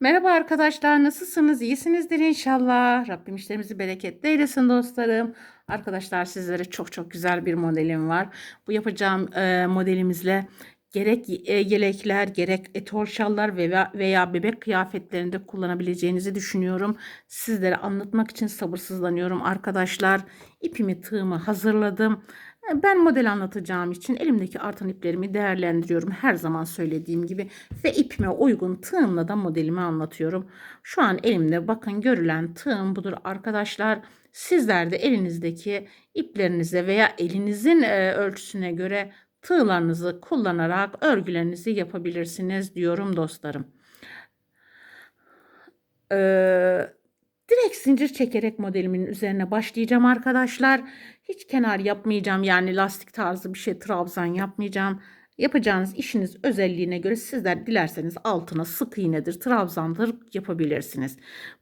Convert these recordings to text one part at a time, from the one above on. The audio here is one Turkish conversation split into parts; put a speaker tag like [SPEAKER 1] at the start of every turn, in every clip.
[SPEAKER 1] Merhaba arkadaşlar, nasılsınız? İyisinizdir inşallah. Rabbim işlerimizi bereketli eylesin dostlarım. Arkadaşlar sizlere çok çok güzel bir modelim var. Bu yapacağım e, modelimizle gerek e, yelekler, gerek etol şallar veya, veya bebek kıyafetlerinde kullanabileceğinizi düşünüyorum. Sizlere anlatmak için sabırsızlanıyorum arkadaşlar. İpimi, tığımı hazırladım. Ben model anlatacağım için elimdeki artan iplerimi değerlendiriyorum. Her zaman söylediğim gibi ve ipime uygun tığımla da modelimi anlatıyorum. Şu an elimde bakın görülen tığım budur arkadaşlar. Sizler de elinizdeki iplerinize veya elinizin e, ölçüsüne göre tığlarınızı kullanarak örgülerinizi yapabilirsiniz diyorum dostlarım. Ee, direkt zincir çekerek modelimin üzerine başlayacağım arkadaşlar. Hiç kenar yapmayacağım yani lastik tarzı bir şey trabzan yapmayacağım. Yapacağınız işiniz özelliğine göre sizler dilerseniz altına sık iğnedir, trabzandır yapabilirsiniz.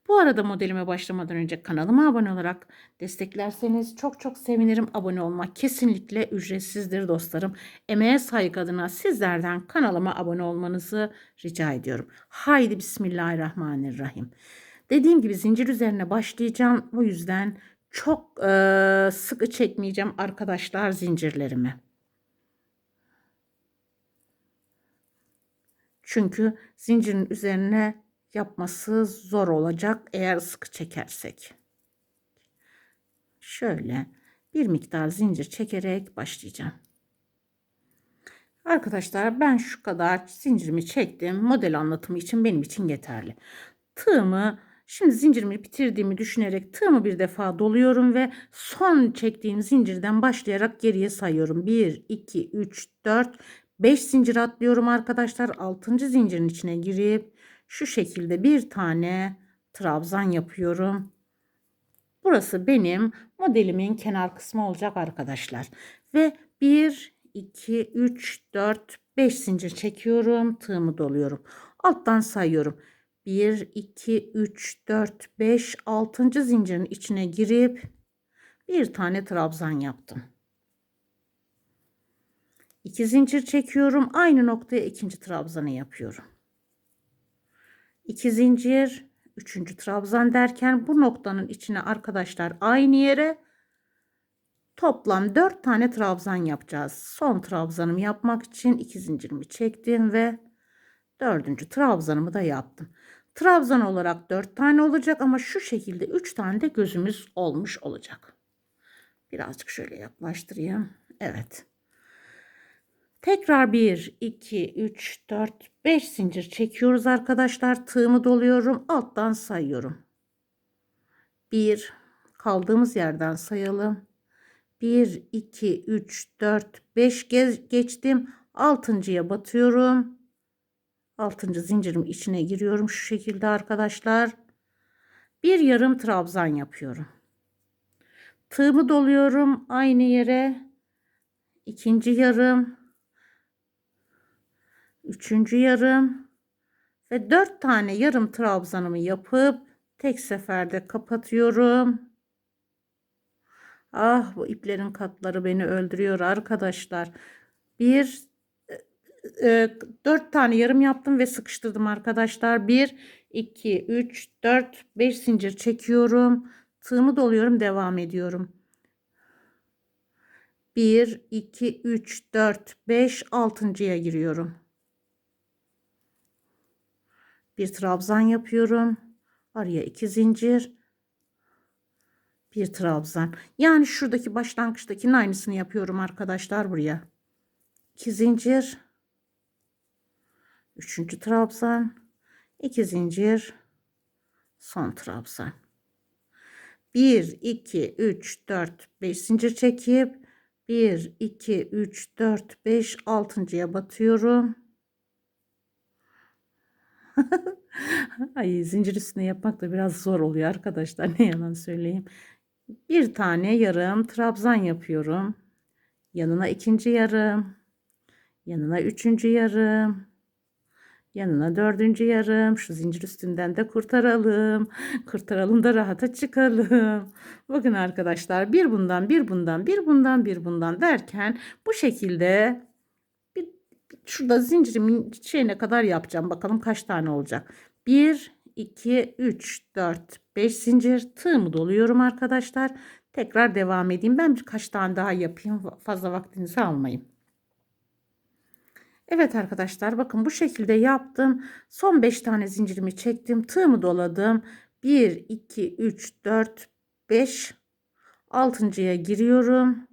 [SPEAKER 1] Bu arada modelime başlamadan önce kanalıma abone olarak desteklerseniz çok çok sevinirim. Abone olmak kesinlikle ücretsizdir dostlarım. Emeğe saygı adına sizlerden kanalıma abone olmanızı rica ediyorum. Haydi Bismillahirrahmanirrahim. Dediğim gibi zincir üzerine başlayacağım. O yüzden çok e, sıkı çekmeyeceğim arkadaşlar zincirlerimi. Çünkü zincirin üzerine yapması zor olacak eğer sıkı çekersek. Şöyle bir miktar zincir çekerek başlayacağım. Arkadaşlar ben şu kadar zincirimi çektim. Model anlatımı için benim için yeterli. Tığımı Şimdi zincirimi bitirdiğimi düşünerek tığımı bir defa doluyorum ve son çektiğim zincirden başlayarak geriye sayıyorum. 1, 2, 3, 4, 5 zincir atlıyorum arkadaşlar. 6. zincirin içine girip şu şekilde bir tane trabzan yapıyorum. Burası benim modelimin kenar kısmı olacak arkadaşlar. Ve 1, 2, 3, 4, 5 zincir çekiyorum. Tığımı doluyorum. Alttan sayıyorum. 1, 2, 3, 4, 5, 6. zincirin içine girip bir tane trabzan yaptım. 2 zincir çekiyorum. Aynı noktaya ikinci trabzanı yapıyorum. 2 zincir, 3. trabzan derken bu noktanın içine arkadaşlar aynı yere toplam 4 tane trabzan yapacağız. Son trabzanımı yapmak için 2 zincirimi çektim ve dördüncü trabzanımı da yaptım. Trabzan olarak 4 tane olacak ama şu şekilde 3 tane de gözümüz olmuş olacak. Birazcık şöyle yaklaştırayım. Evet. Tekrar 1, 2, 3, 4, 5 zincir çekiyoruz arkadaşlar. Tığımı doluyorum. Alttan sayıyorum. 1, kaldığımız yerden sayalım. 1, 2, 3, 4, 5 geçtim. Altıncıya batıyorum. Altıncı zincirim içine giriyorum şu şekilde arkadaşlar. Bir yarım trabzan yapıyorum. Tığımı doluyorum aynı yere. ikinci yarım. Üçüncü yarım. Ve dört tane yarım trabzanımı yapıp tek seferde kapatıyorum. Ah bu iplerin katları beni öldürüyor arkadaşlar. Bir e, 4 tane yarım yaptım ve sıkıştırdım arkadaşlar. 1, 2, 3, 4, 5 zincir çekiyorum. Tığımı doluyorum devam ediyorum. 1, 2, 3, 4, 5, 6.ya giriyorum. Bir trabzan yapıyorum. Araya 2 zincir. Bir trabzan. Yani şuradaki başlangıçtakinin aynısını yapıyorum arkadaşlar buraya. 2 zincir. Üçüncü trabzan. iki zincir. Son trabzan. 1, 2, 3, 4, 5 zincir çekip 1, 2, 3, 4, 5, 6.ya batıyorum. Ay zincir üstüne yapmak da biraz zor oluyor arkadaşlar ne yalan söyleyeyim. Bir tane yarım trabzan yapıyorum. Yanına ikinci yarım. Yanına üçüncü yarım. Yanına dördüncü yarım. Şu zincir üstünden de kurtaralım. Kurtaralım da rahata çıkalım. Bakın arkadaşlar bir bundan bir bundan bir bundan bir bundan derken bu şekilde bir, şurada zincirimin şeyine kadar yapacağım. Bakalım kaç tane olacak. 1, 2, 3, 4, 5 zincir tığımı doluyorum arkadaşlar. Tekrar devam edeyim. Ben birkaç tane daha yapayım. Fazla vaktinizi almayayım. Evet arkadaşlar bakın bu şekilde yaptım. Son 5 tane zincirimi çektim. Tığımı doladım. 1, 2, 3, 4, 5. Altıncıya giriyorum.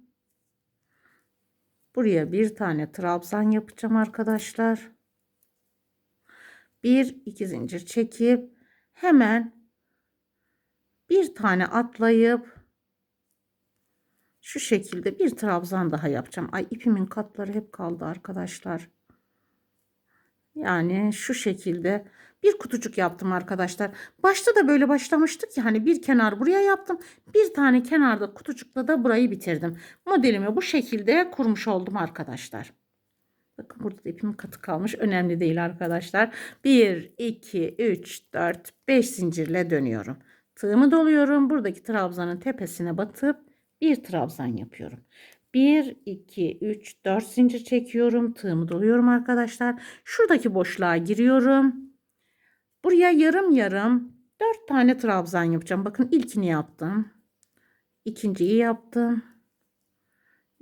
[SPEAKER 1] Buraya bir tane trabzan yapacağım arkadaşlar. Bir iki zincir çekip hemen bir tane atlayıp şu şekilde bir trabzan daha yapacağım. Ay ipimin katları hep kaldı arkadaşlar. Yani şu şekilde bir kutucuk yaptım arkadaşlar. Başta da böyle başlamıştık ya hani bir kenar buraya yaptım. Bir tane kenarda kutucukla da burayı bitirdim. Modelimi bu şekilde kurmuş oldum arkadaşlar. Bakın burada da ipim katı kalmış. Önemli değil arkadaşlar. 1, 2, 3, 4, 5 zincirle dönüyorum. Tığımı doluyorum. Buradaki trabzanın tepesine batıp bir trabzan yapıyorum. 1, 2, 3, 4 zincir çekiyorum. Tığımı doluyorum arkadaşlar. Şuradaki boşluğa giriyorum. Buraya yarım yarım 4 tane trabzan yapacağım. Bakın ilkini yaptım. İkinciyi yaptım.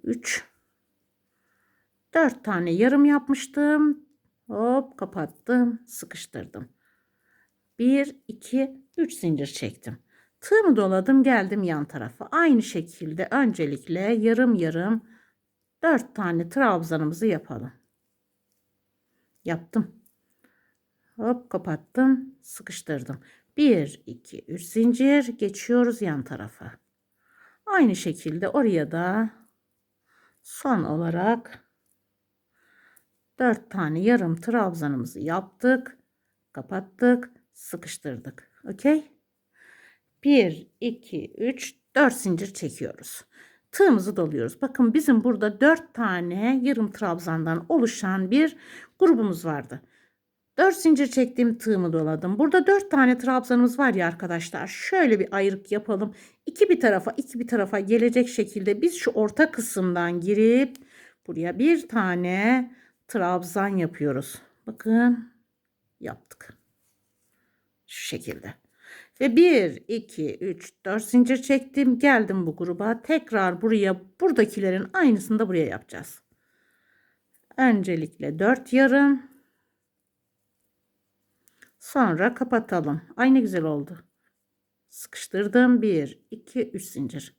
[SPEAKER 1] 3 4 tane yarım yapmıştım. Hop kapattım, sıkıştırdım. 1 2 3 zincir çektim. Tığımı doladım, geldim yan tarafa. Aynı şekilde öncelikle yarım yarım 4 tane trabzanımızı yapalım. Yaptım. Hop kapattım, sıkıştırdım. 1 2 3 zincir geçiyoruz yan tarafa. Aynı şekilde oraya da son olarak 4 tane yarım trabzanımızı yaptık. Kapattık. Sıkıştırdık. Okey. 1, 2, 3, 4 zincir çekiyoruz. Tığımızı doluyoruz. Bakın bizim burada 4 tane yarım trabzandan oluşan bir grubumuz vardı. 4 zincir çektim tığımı doladım. Burada 4 tane trabzanımız var ya arkadaşlar. Şöyle bir ayrık yapalım. İki bir tarafa iki bir tarafa gelecek şekilde biz şu orta kısımdan girip buraya bir tane trabzan yapıyoruz. Bakın yaptık. Şu şekilde. Ve 1, 2, 3, 4 zincir çektim. Geldim bu gruba. Tekrar buraya buradakilerin aynısını da buraya yapacağız. Öncelikle 4 yarım. Sonra kapatalım. Aynı güzel oldu. Sıkıştırdım. 1, 2, 3 zincir.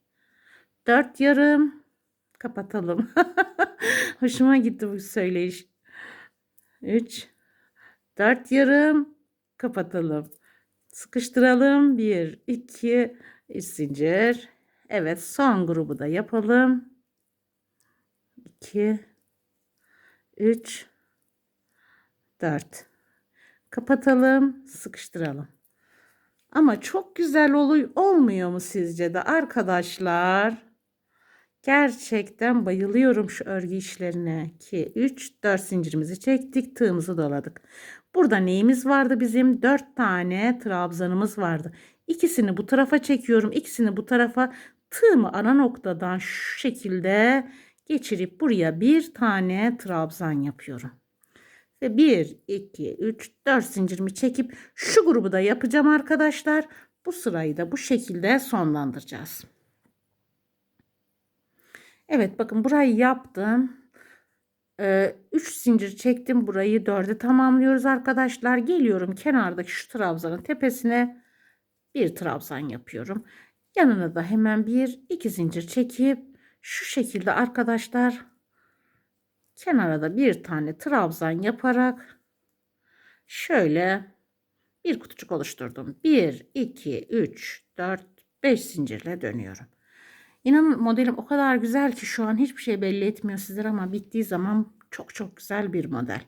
[SPEAKER 1] 4 yarım. Kapatalım. Hoşuma gitti bu söyleyiş. 3 4 yarım kapatalım. Sıkıştıralım. 1 2 3 zincir. Evet, son grubu da yapalım. 2 3 4 kapatalım, sıkıştıralım. Ama çok güzel oluyor olmuyor mu sizce de arkadaşlar? Gerçekten bayılıyorum şu örgü işlerine. 2, 3, 4 zincirimizi çektik. Tığımızı doladık. Burada neyimiz vardı bizim? 4 tane trabzanımız vardı. İkisini bu tarafa çekiyorum. ikisini bu tarafa. Tığımı ana noktadan şu şekilde geçirip buraya bir tane trabzan yapıyorum. Ve 1, 2, 3, 4 zincirimi çekip şu grubu da yapacağım arkadaşlar. Bu sırayı da bu şekilde sonlandıracağız. Evet bakın burayı yaptım. 3 ee, zincir çektim. Burayı 4'e tamamlıyoruz arkadaşlar. Geliyorum kenardaki şu trabzanın tepesine bir trabzan yapıyorum. Yanına da hemen bir iki zincir çekip şu şekilde arkadaşlar kenara da bir tane trabzan yaparak şöyle bir kutucuk oluşturdum. 1 2 3 4 5 zincirle dönüyorum. İnanın modelim o kadar güzel ki şu an hiçbir şey belli etmiyor sizler ama bittiği zaman çok çok güzel bir model.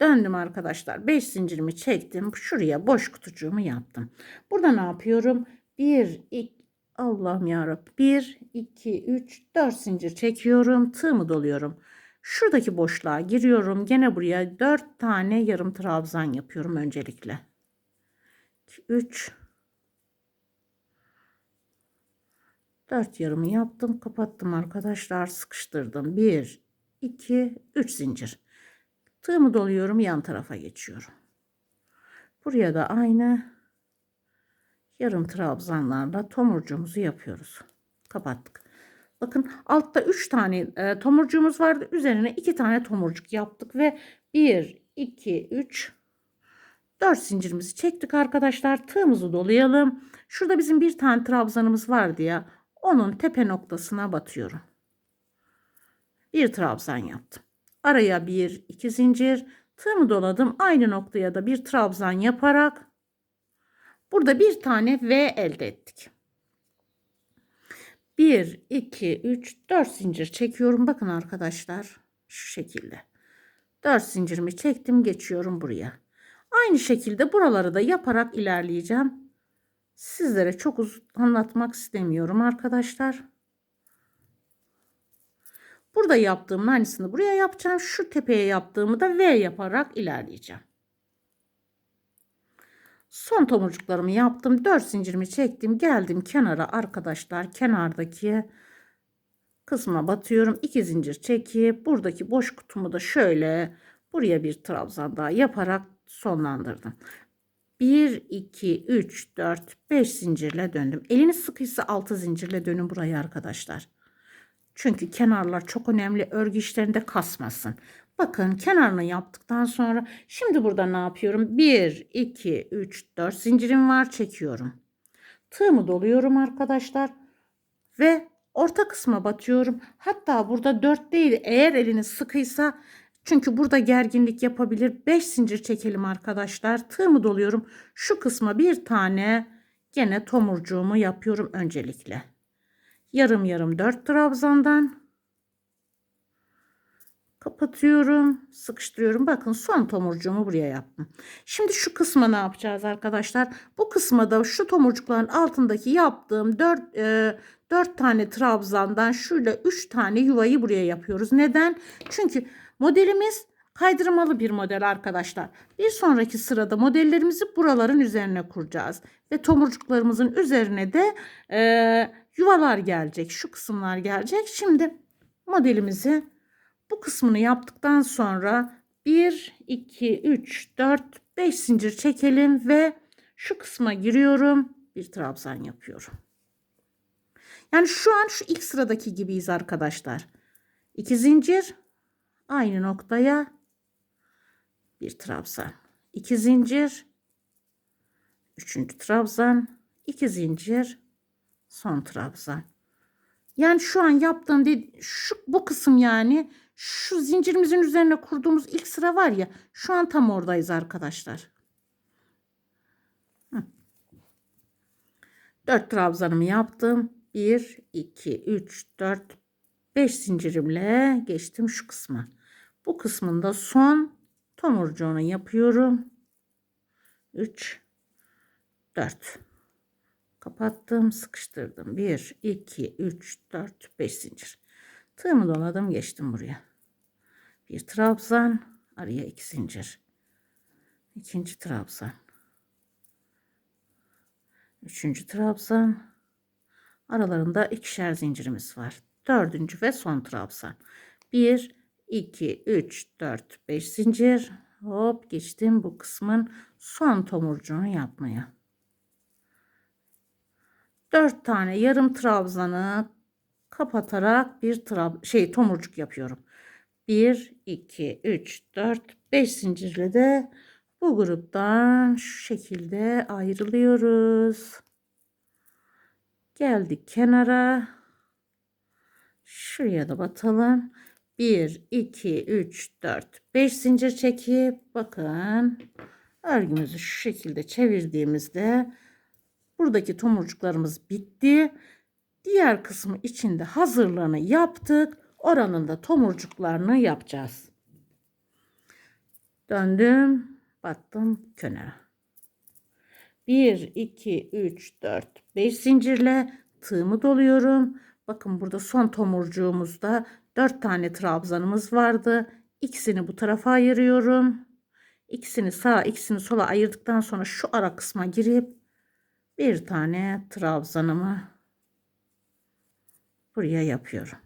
[SPEAKER 1] Döndüm arkadaşlar. 5 zincirimi çektim. Şuraya boş kutucuğumu yaptım. Burada ne yapıyorum? 1, 2, Allah'ım yarabbim. 1, 2, 3, 4 zincir çekiyorum. Tığımı doluyorum. Şuradaki boşluğa giriyorum. Gene buraya 4 tane yarım trabzan yapıyorum öncelikle. 3, 4 yarımı yaptım. Kapattım arkadaşlar. Sıkıştırdım. 1, 2, 3 zincir. Tığımı doluyorum. Yan tarafa geçiyorum. Buraya da aynı yarım trabzanlarla tomurcuğumuzu yapıyoruz. Kapattık. Bakın altta 3 tane e, tomurcuğumuz vardı. Üzerine 2 tane tomurcuk yaptık ve 1, 2, 3, 4 zincirimizi çektik arkadaşlar. Tığımızı dolayalım. Şurada bizim bir tane trabzanımız vardı ya. Onun tepe noktasına batıyorum. Bir trabzan yaptım. Araya bir, iki zincir. Tığımı doladım. Aynı noktaya da bir trabzan yaparak burada bir tane V elde ettik. 1, 2, 3, 4 zincir çekiyorum. Bakın arkadaşlar şu şekilde. 4 zincirimi çektim geçiyorum buraya. Aynı şekilde buraları da yaparak ilerleyeceğim. Sizlere çok uzun anlatmak istemiyorum arkadaşlar. Burada yaptığımın aynısını buraya yapacağım. Şu tepeye yaptığımı da V yaparak ilerleyeceğim. Son tomurcuklarımı yaptım. 4 zincirimi çektim. Geldim kenara arkadaşlar. Kenardaki kısma batıyorum. 2 zincir çekip buradaki boş kutumu da şöyle buraya bir trabzan daha yaparak sonlandırdım. 1, 2, 3, 4, 5 zincirle döndüm. Eliniz sıkıysa 6 zincirle dönün buraya arkadaşlar. Çünkü kenarlar çok önemli. Örgü işlerinde kasmasın. Bakın kenarını yaptıktan sonra şimdi burada ne yapıyorum? 1, 2, 3, 4 zincirim var. Çekiyorum. Tığımı doluyorum arkadaşlar. Ve orta kısma batıyorum. Hatta burada 4 değil eğer eliniz sıkıysa çünkü burada gerginlik yapabilir. 5 zincir çekelim arkadaşlar. Tığımı doluyorum. Şu kısma bir tane gene tomurcuğumu yapıyorum öncelikle. Yarım yarım 4 trabzandan kapatıyorum, sıkıştırıyorum. Bakın son tomurcuğumu buraya yaptım. Şimdi şu kısma ne yapacağız arkadaşlar? Bu kısma da şu tomurcukların altındaki yaptığım 4 e, 4 tane trabzandan şöyle 3 tane yuvayı buraya yapıyoruz. Neden? Çünkü modelimiz kaydırmalı bir model arkadaşlar. Bir sonraki sırada modellerimizi buraların üzerine kuracağız. Ve tomurcuklarımızın üzerine de e, yuvalar gelecek. Şu kısımlar gelecek. Şimdi modelimizi bu kısmını yaptıktan sonra 1, 2, 3, 4, 5 zincir çekelim ve şu kısma giriyorum. Bir trabzan yapıyorum. Yani şu an şu ilk sıradaki gibiyiz arkadaşlar. 2 zincir aynı noktaya bir trabzan. 2 zincir üçüncü trabzan, 2 zincir son trabzan. Yani şu an yaptığım değil, şu bu kısım yani şu zincirimizin üzerine kurduğumuz ilk sıra var ya şu an tam oradayız arkadaşlar. Hı. 4 trabzanımı yaptım. 1, 2, 3, 4, 5 zincirimle geçtim şu kısma. Bu kısmında son tomurcuğunu yapıyorum. 3, 4. Kapattım, sıkıştırdım. 1, 2, 3, 4, 5 zincir. Tığımı doladım, geçtim buraya. Bir trabzan, araya iki zincir. İkinci trabzan. Üçüncü trabzan. Aralarında ikişer zincirimiz var. Dördüncü ve son trabzan. Bir, iki, üç, dört, beş zincir. Hop geçtim bu kısmın son tomurcuğunu yapmaya. Dört tane yarım trabzanı kapatarak bir trab şey tomurcuk yapıyorum. 1, 2, 3, 4, 5 zincirle de bu gruptan şu şekilde ayrılıyoruz. Geldik kenara. Şuraya da batalım. 1, 2, 3, 4, 5 zincir çekip bakın örgümüzü şu şekilde çevirdiğimizde buradaki tomurcuklarımız bitti. Diğer kısmı içinde hazırlığını yaptık. Oranın da tomurcuklarını yapacağız. Döndüm, battım kenara. 1, 2, 3, 4, 5 zincirle tığımı doluyorum. Bakın burada son tomurcuğumuzda 4 tane trabzanımız vardı. İkisini bu tarafa ayırıyorum. İkisini sağa, ikisini sola ayırdıktan sonra şu ara kısma girip bir tane trabzanımı buraya yapıyorum.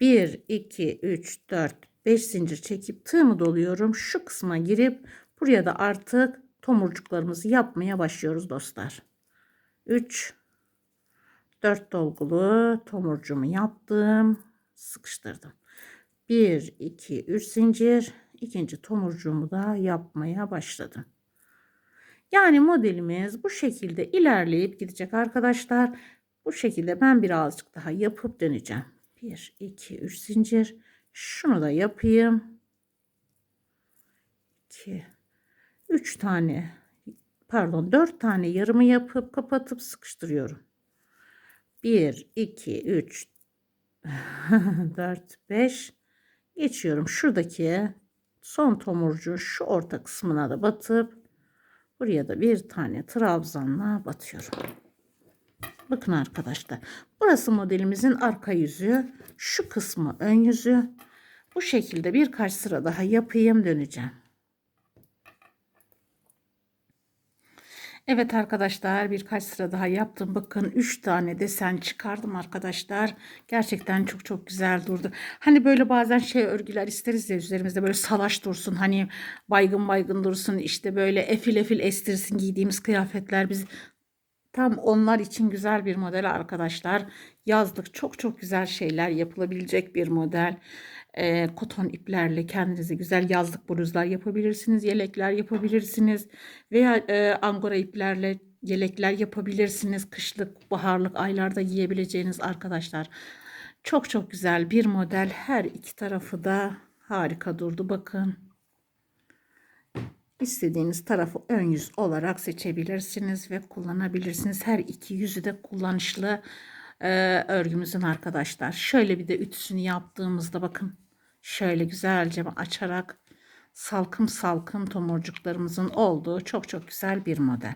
[SPEAKER 1] 1, 2, 3, 4, 5 zincir çekip tığımı doluyorum. Şu kısma girip buraya da artık tomurcuklarımızı yapmaya başlıyoruz dostlar. 3 4 dolgulu tomurcuğumu yaptım. Sıkıştırdım. 1 2 3 zincir. ikinci tomurcuğumu da yapmaya başladım. Yani modelimiz bu şekilde ilerleyip gidecek arkadaşlar. Bu şekilde ben birazcık daha yapıp döneceğim. 1 2 3 zincir. Şunu da yapayım. 2 3 tane pardon 4 tane yarımı yapıp kapatıp sıkıştırıyorum. 1 2 3 4 5 geçiyorum. Şuradaki son tomurcuğun şu orta kısmına da batıp buraya da bir tane trabzanla batıyorum. Bakın arkadaşlar. Burası modelimizin arka yüzü. Şu kısmı ön yüzü. Bu şekilde birkaç sıra daha yapayım döneceğim. Evet arkadaşlar birkaç sıra daha yaptım. Bakın 3 tane desen çıkardım arkadaşlar. Gerçekten çok çok güzel durdu. Hani böyle bazen şey örgüler isteriz ya üzerimizde böyle salaş dursun. Hani baygın baygın dursun. işte böyle efil efil estirsin giydiğimiz kıyafetler biz Tam onlar için güzel bir model arkadaşlar. Yazlık çok çok güzel şeyler yapılabilecek bir model. E, koton iplerle kendinize güzel yazlık bluzlar yapabilirsiniz. Yelekler yapabilirsiniz. Veya e, angora iplerle yelekler yapabilirsiniz. Kışlık, baharlık aylarda giyebileceğiniz arkadaşlar. Çok çok güzel bir model. Her iki tarafı da harika durdu. Bakın. İstediğiniz tarafı ön yüz olarak seçebilirsiniz ve kullanabilirsiniz. Her iki yüzü de kullanışlı e, örgümüzün arkadaşlar. Şöyle bir de ütüsünü yaptığımızda bakın şöyle güzelce açarak salkım salkım tomurcuklarımızın olduğu çok çok güzel bir model.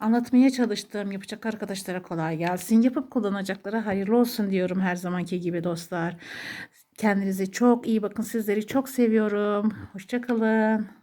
[SPEAKER 1] Anlatmaya çalıştığım yapacak arkadaşlara kolay gelsin. Yapıp kullanacaklara hayırlı olsun diyorum her zamanki gibi dostlar. Kendinize çok iyi bakın. Sizleri çok seviyorum. Hoşçakalın.